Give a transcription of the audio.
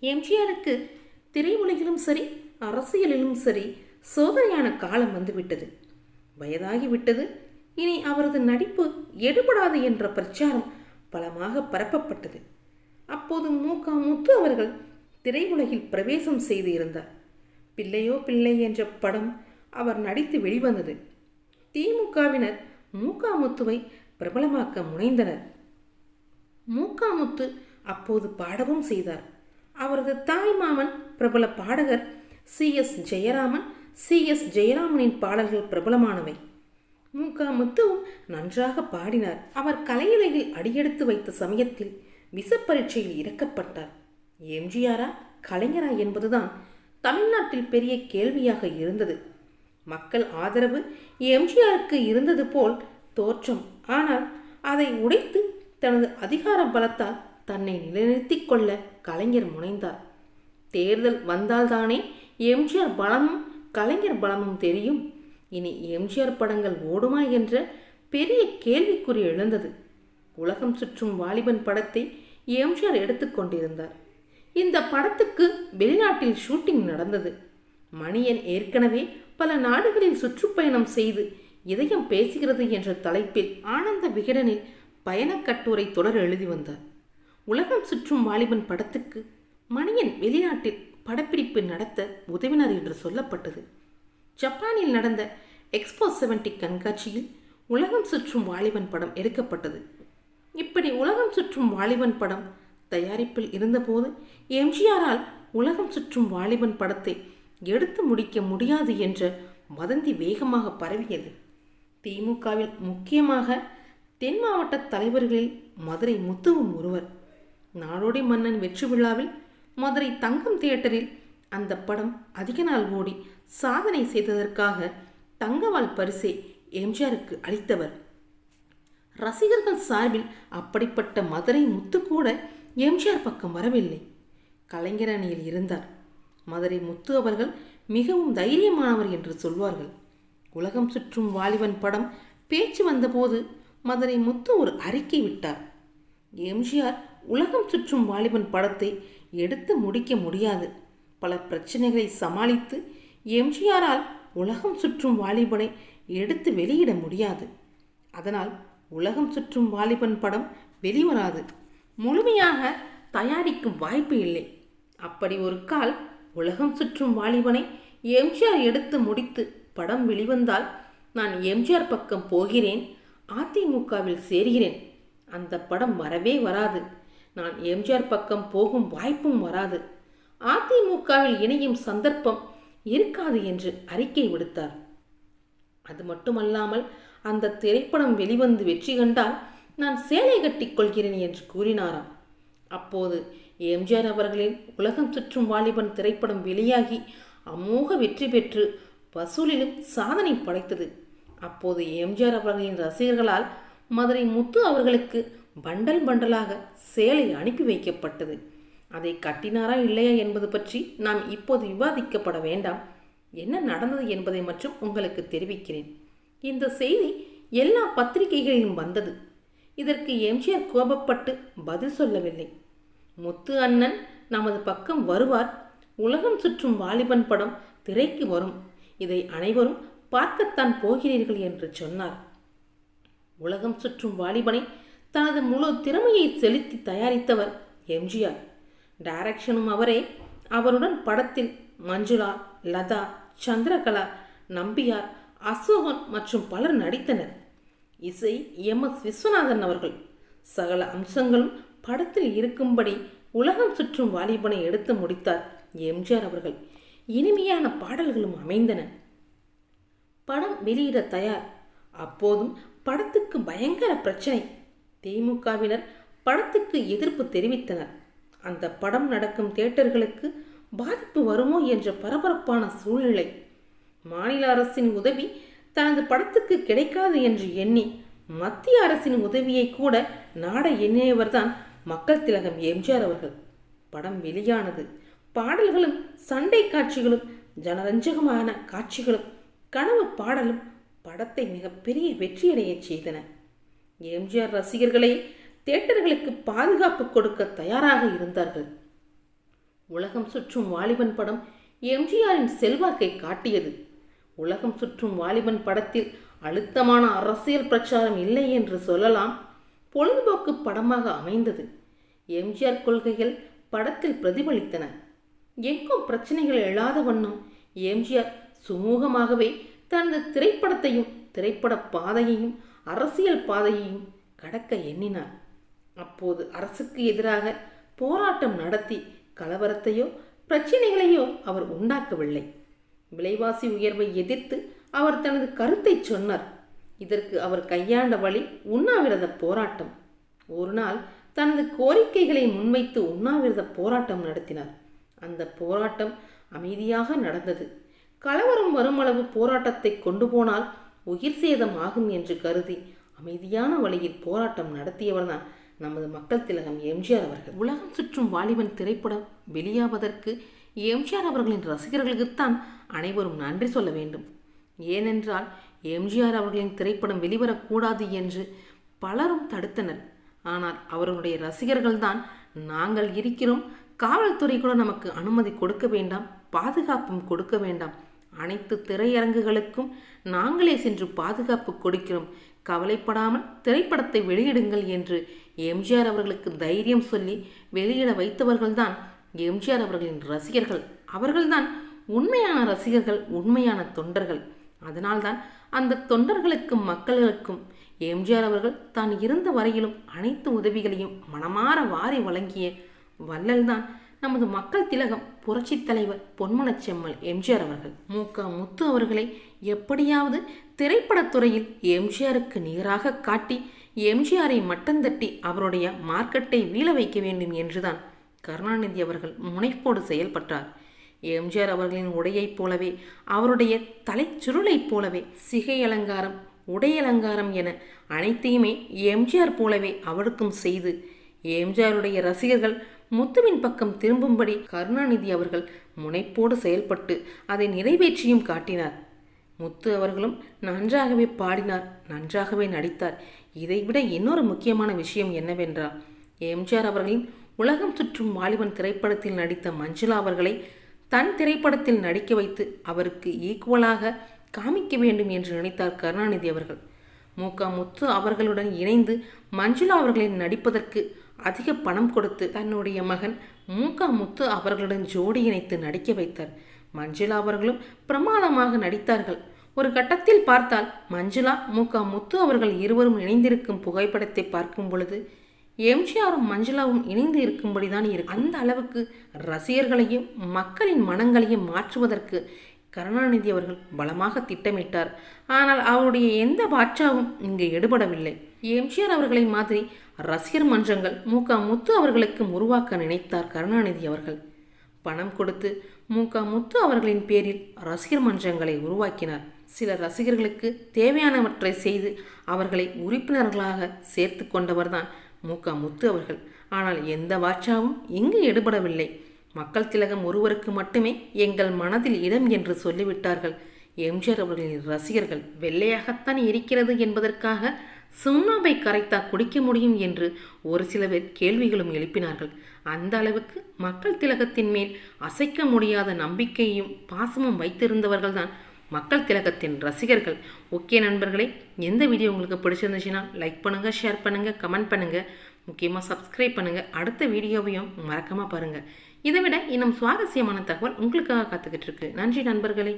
எம்ஜிஆருக்கு திரையுலகிலும் சரி அரசியலிலும் சரி சோதனையான காலம் வந்துவிட்டது. வயதாகிவிட்டது. இனி அவரது நடிப்பு எடுபடாது என்ற பிரச்சாரம் பலமாக பரப்பப்பட்டது. அப்போது மூகா முத்து அவர்கள் திரையுலகில் பிரவேசம் செய்து இருந்தார் பிள்ளையோ பிள்ளை என்ற படம் அவர் நடித்து வெளிவந்தது. திமுகவினர் மூகா முத்துவை பிரபலமாக்க முனைந்தனர். மூக்காமுத்து அப்போது பாடவும் செய்தார். அவரது தாய் மாமன் பிரபல பாடகர் C S Jayaraman C S ஜெயராமனின் பாடல்கள் பிரபலமானவை. மூகா முத்துவும் நன்றாக பாடினார். அவர் கலையுலகில் அடியெடுத்து வைத்த சமயத்தில் விசப்பரீட்சையில் இறக்கப்பட்டார். எம்ஜிஆரா கலைஞரா என்பதுதான் தமிழ்நாட்டில் பெரிய கேள்வியாக இருந்தது. மக்கள் ஆதரவு எம்ஜிஆருக்கு இருந்தது போல் தோற்றம். ஆனால் அதை உடைத்து தனது அதிகார பலத்தால் தன்னை நிலைநிறுத்திக் கொள்ள கலைஞர் முனைந்தார். தேர்தல் வந்தால்தானே எம்ஜிஆர் பலமும் கலைஞர் பலமும் தெரியும். இனி எம்ஜிஆர் படங்கள் ஓடுமா என்ற பெரிய கேள்விக்குறி எழுந்தது. உலகம் சுற்றும் வாலிபன் படத்தை எம்ஜிஆர் எடுத்துக்கொண்டிருந்தார் இந்த படத்துக்கு வெளிநாட்டில் ஷூட்டிங் நடந்தது. மணியன் ஏற்கனவே பல நாடுகளில் சுற்றுப்பயணம் செய்து இதயம் பேசுகிறது என்ற தலைப்பில் ஆனந்த விகடனில் பயணக் கட்டுரை தொடர் எழுதி வந்தார். உலகம் சுற்றும் வாலிபன் படத்துக்கு மணியன் வெளிநாட்டில் படப்பிடிப்பு நடத்த உதவினார் என்று சொல்லப்பட்டது. ஜப்பானில் நடந்த எக்ஸ்போ செவன்டி கண்காட்சியில் உலகம் சுற்றும் வாலிபன் படம் எடுக்கப்பட்டது. இப்படி உலகம் சுற்றும் வாலிபன் படம் தயாரிப்பில் இருந்தபோது எம்ஜிஆரால் உலகம் சுற்றும் வாலிபன் படத்தை எடுத்து முடிக்க முடியாது என்ற வதந்தி வேகமாக பரவியது. திமுகவில் முக்கியமாக தென் மாவட்ட தலைவர்களில் மதுரை முத்துவும் ஒருவர் நாடோடி மன்னன் வெற்றி விழாவில் மதுரை தங்கம் தியேட்டரில் அந்த படம் அதிக நாள் ஓடி சாதனை செய்ததற்காக தங்கவால் பரிசை எம்ஜிஆருக்கு அளித்தவர். ரசிகர்கள் சார்பில் அப்படிப்பட்ட மதுரை முத்து கூட எம்ஜிஆர் பக்கம் வரவில்லை. கலைஞர் அணியில் இருந்தார். மதுரை முத்து அவர்கள் மிகவும் தைரியமானவர் என்று சொல்வார்கள். உலகம் சுற்றும் வாலிபன் படம் பேச்சு வந்தபோது மதுரை முத்து ஒரு அறிக்கை விட்டார். எம்ஜிஆர் உலகம் சுற்றும் வாலிபன் படத்தை எடுத்து முடிக்க முடியாது. பல பிரச்சனைகளை சமாளித்து எம்ஜிஆரால் உலகம் சுற்றும் வாலிபனை எடுத்து வெளியிட முடியாது. அதனால் உலகம் சுற்றும் வாலிபன் படம் வெளிவராது. முழுமையாக தயாரிக்கும் வாய்ப்பு இல்லை. அப்படி ஒரு கால் உலகம் சுற்றும் வாலிபனை எம்ஜிஆர் எடுத்து முடித்து படம் வெளிவந்தால் நான் எம்ஜிஆர் பக்கம் போகிறேன் அதிமுகவில் சேர்கிறேன். அந்த படம் வரவே வராது. நான் எம்ஜிஆர் பக்கம் போகும் வாய்ப்பும் வராது. அதிமுகவில் இணையும் சந்தர்ப்பம் இருக்காது என்று அறிக்கை விடுத்தார். அது மட்டுமல்லாமல் அந்த திரைப்படம் வெளிவந்து வெற்றி கண்டால் நான் சேலை கட்டிக் கொள்கிறேன் என்று கூறினாராம். அப்போது எம்ஜிஆர் அவர்களின் உலகம் சுற்றும் வாலிபன் திரைப்படம் வெளியாகி அமோக வெற்றி பெற்று வசூலிலும் சாதனை படைத்தது. அப்போது எம்ஜிஆர் அவர்களின் ரசிகர்களால் மதுரை முத்து அவர்களுக்கு பண்டல் பண்டலாக சேலை அனுப்பி வைக்கப்பட்டது. அதை கட்டினாரா இல்லையா என்பது பற்றி நாம் இப்போது விவாதிக்கப்பட வேண்டாம். என்ன நடந்தது என்பதை மட்டும் உங்களுக்கு தெரிவிக்கிறேன். இந்த செய்தி எல்லா பத்திரிகைகளிலும் வந்தது. இதற்கு எம்ஜிஆர் கோபப்பட்டு பதில் சொல்லவில்லை. முத்து அண்ணன் நமது பக்கம் வருவார். உலகம் சுற்றும் வாலிபன் படம் திரைக்கு வரும். இதை அனைவரும் பார்க்கத்தான் போகிறீர்கள் என்று சொன்னார். உலகம் சுற்றும் வாலிபனை தனது முழு திறமையை செலுத்தி தயாரித்தவர் எம்ஜிஆர். டைரக்ஷனும் அவரே. அவருடன் படத்தில் மஞ்சுளா லதா சந்திரகலா நம்பியார் அசோகன் மற்றும் பலர் நடித்தனர். இசை எம். எஸ். விஸ்வநாதன் அவர்கள். சகல அம்சங்களும் படத்தில் இருக்கும்படி உலகம் சுற்றும் வாலிபனை எடுத்து முடித்தார் எம்ஜிஆர் அவர்கள். இனிமையான பாடல்களும் அமைந்தன. படம் வெளியிட தயார். அப்போதும் படத்துக்கு பயங்கர பிரச்சனை. திமுகவினர் படத்துக்கு எதிர்ப்பு தெரிவித்தனர். அந்த படம் நடக்கும் தியேட்டர்களுக்கு பாதிப்பு வருமோ என்ற பரபரப்பான சூழ்நிலை. மாநில அரசின் உதவி தனது படத்துக்கு கிடைக்காது என்று எண்ணி மத்திய அரசின் உதவியை கூட நாட எண்ணியவர்தான் மக்கள் திலகம் எம்ஜிஆர் அவர்கள். படம் வெளியானது. பாடல்களும் சண்டை காட்சிகளும் ஜனரஞ்சகமான காட்சிகளும் கனவு பாடலும் படத்தை மிகப்பெரிய வெற்றியடையச் செய்தன. எம்ஜிஆர் ரசிகர்களை தியேட்டர்களுக்கு பாதுகாப்பு கொடுக்க தயாராக இருந்தார்கள். உலகம் சுற்றும் வாலிபன் படம் எம்ஜிஆரின் செல்வாக்கை காட்டியது. உலகம் சுற்றும் வாலிபன் படத்தில் அழுத்தமான அரசியல் பிரச்சாரம் இல்லை என்று சொல்லலாம் பொழுதுபோக்கு படமாக அமைந்தது. எம்ஜிஆர் கொள்கைகள் படத்தில் பிரதிபலித்தன. எங்கும் பிரச்சனைகள் எழாத வண்ணம் எம்ஜிஆர் சுமூகமாகவே தனது திரைப்படத்தையும் திரைப்பட பாதையையும் அரசியல் பாதையையும் கடக்க எண்ணினார். அப்போது அரசுக்கு எதிராக போராட்டம் நடத்தி கலவரத்தையோ பிரச்சனைகளையோ அவர் உண்டாக்கவில்லை. விலைவாசி உயர்வை எதிர்த்து அவர் தனது கருத்தை சொன்னார். இதற்கு அவர் கையாண்ட வழி உண்ணாவிரத போராட்டம். ஒரு நாள் தனது கோரிக்கைகளை முன்வைத்து உண்ணாவிரத போராட்டம் நடத்தினார். அந்த போராட்டம் அமைதியாக நடந்தது. கலவரம் வருமளவு போராட்டத்தை கொண்டு போனால் உயிர் சேதம் ஆகும் என்று கருதி அமைதியான வழியில் போராட்டம் நடத்தியவர்தான் நமது மக்கள் திலகம் எம்ஜிஆர் அவர்கள். உலகம் சுற்றும் வாலிபன் திரைப்படம் வெளியாவதற்கு எம்ஜிஆர் அவர்களின் ரசிகர்களுக்குத்தான் அனைவரும் நன்றி சொல்ல வேண்டும். ஏனென்றால் எம்ஜிஆர் அவர்களின் திரைப்படம் வெளிவரக்கூடாது என்று பலரும் தடுத்தனர். ஆனால் அவர்களுடைய ரசிகர்கள்தான் நாங்கள் இருக்கிறோம் காவல்துறை கூட நமக்கு அனுமதி கொடுக்க வேண்டாம் பாதுகாப்பும் கொடுக்க வேண்டாம் அனைத்து திரையரங்குகளுக்கும் நாங்களே சென்று பாதுகாப்பு கொடுக்கிறோம். கவலைப்படாமல் திரைப்படத்தை வெளியிடுங்கள் என்று எம்ஜிஆர் அவர்களுக்கு தைரியம் சொல்லி வெளியிட வைத்தவர்கள்தான் எம்ஜிஆர் அவர்களின் ரசிகர்கள். அவர்கள்தான் உண்மையான ரசிகர்கள் உண்மையான தொண்டர்கள். அதனால்தான் அந்த தொண்டர்களுக்கும் மக்களுக்கும் எம்ஜிஆர் அவர்கள் தான் இருந்த வரையிலும் அனைத்து உதவிகளையும் மனமாற வாரி வழங்கிய வள்ளல்தான் நமது மக்கள் திலகம். புரட்சித் தலைவர் பொன்மனச் செம்மல் எம்ஜிஆர் அவர்கள். மு. க. முத்து அவர்களை எப்படியாவது திரைப்படத்துறையில் எம்ஜிஆருக்கு நிகராக காட்டி எம்ஜிஆரை மட்டந்தட்டி அவருடைய மார்க்கெட்டை வீழ வைக்க வேண்டும் என்றுதான் கருணாநிதி அவர்கள் முனைப்போடு செயல்பட்டார். எம்ஜிஆர் அவர்களின் உடையைப் போலவே அவருடைய தலைச்சுருளைப் போலவே சிகை அலங்காரம் உடை அலங்காரம் என அனைத்தையுமே எம்ஜிஆர் போலவே அவருக்கும் செய்து எம்ஜிஆருடைய ரசிகர்கள் முத்துவின் பக்கம் திரும்பும்படி கருணாநிதி அவர்கள் முனைப்போடு செயல்பட்டு அதை நிறைவேற்றியும் காட்டினார். முத்து அவர்களும் நன்றாகவே பாடினார் நன்றாகவே நடித்தார். இதைவிட இன்னொரு முக்கியமான விஷயம் என்னவென்றால் எம்ஜிஆர் அவர்களின் உலகம் சுற்றும் வாலிபன் திரைப்படத்தில் நடித்த மஞ்சுளா அவர்களை தன் திரைப்படத்தில் நடிக்க வைத்து அவருக்கு ஈக்குவலாக காமிக்க வேண்டும் என்று நினைத்தார் கருணாநிதி அவர்கள். மு க முத்து அவர்களுடன் இணைந்து மஞ்சுளா அவர்களின் நடிப்பதற்கு அதிக பணம் கொடுத்து தன்னுடைய மகன் மூக்கா முத்து அவர்களுடன் ஜோடி இணைத்து நடிக்க வைத்தார். மஞ்சுளா அவர்களும் பிரமாதமாக நடித்தார்கள். ஒரு கட்டத்தில் பார்த்தால் மஞ்சுளா மூக்கா முத்து அவர்கள் இருவரும் இணைந்திருக்கும் புகைப்படத்தை பார்க்கும் பொழுது எம்ஜிஆரும் மஞ்சுளாவும் இணைந்து இருக்கும்படிதான் இருக்கு அந்த அளவுக்கு ரசிகர்களையும் மக்களின் மனங்களையும் மாற்றுவதற்கு கருணாநிதி அவர்கள் பலமாக திட்டமிட்டார். ஆனால் அவருடைய எந்த பாட்சாவும் இங்கு எடுபடவில்லை. எம்ஜிஆர் அவர்களை மாதிரி ரசிகர் மன்றங்கள் மு. க. முத்து அவர்களுக்கு உருவாக்க நினைத்தார் கருணாநிதி அவர்கள். பணம் கொடுத்து மு. க. முத்து அவர்களின் பேரில் ரசிகர் மன்றங்களை உருவாக்கினார். சில ரசிகர்களுக்கு தேவையானவற்றை செய்து அவர்களை உறுப்பினர்களாக சேர்த்து கொண்டவர்தான் மு. க. முத்து அவர்கள். ஆனால் எந்த வாட்சாவும் இங்கு எடுபடவில்லை. மக்கள் திலகம் ஒருவருக்கு மட்டுமே எங்கள் மனதில் இடம் என்று சொல்லிவிட்டார்கள். எம்ஜிஆர் அவர்களின் ரசிகர்கள் வெள்ளையாகத்தான் இருக்கிறது என்பதற்காக சுண்ணாம்பை கரைத்தா குடிக்க முடியும் என்று ஒரு சில பேர் கேள்விகளும் எழுப்பினார்கள். அந்த அளவுக்கு மக்கள் திலகத்தின் மேல் அசைக்க முடியாத நம்பிக்கையும் பாசமும் வைத்திருந்தவர்கள்தான் மக்கள் திலகத்தின் ரசிகர்கள். ஓகே நண்பர்களே எந்த வீடியோ உங்களுக்கு பிடிச்சிருந்துச்சுன்னா லைக் பண்ணுங்கள் ஷேர் பண்ணுங்கள் கமெண்ட் பண்ணுங்கள் முக்கியமாக சப்ஸ்கிரைப் பண்ணுங்கள் அடுத்த வீடியோவையும் மறக்காமல் பாருங்கள் இதை விட இன்னும் சுவாரஸ்யமான தகவல் உங்களுக்காக காத்துக்கிட்டு இருக்கு. நன்றி நண்பர்களே.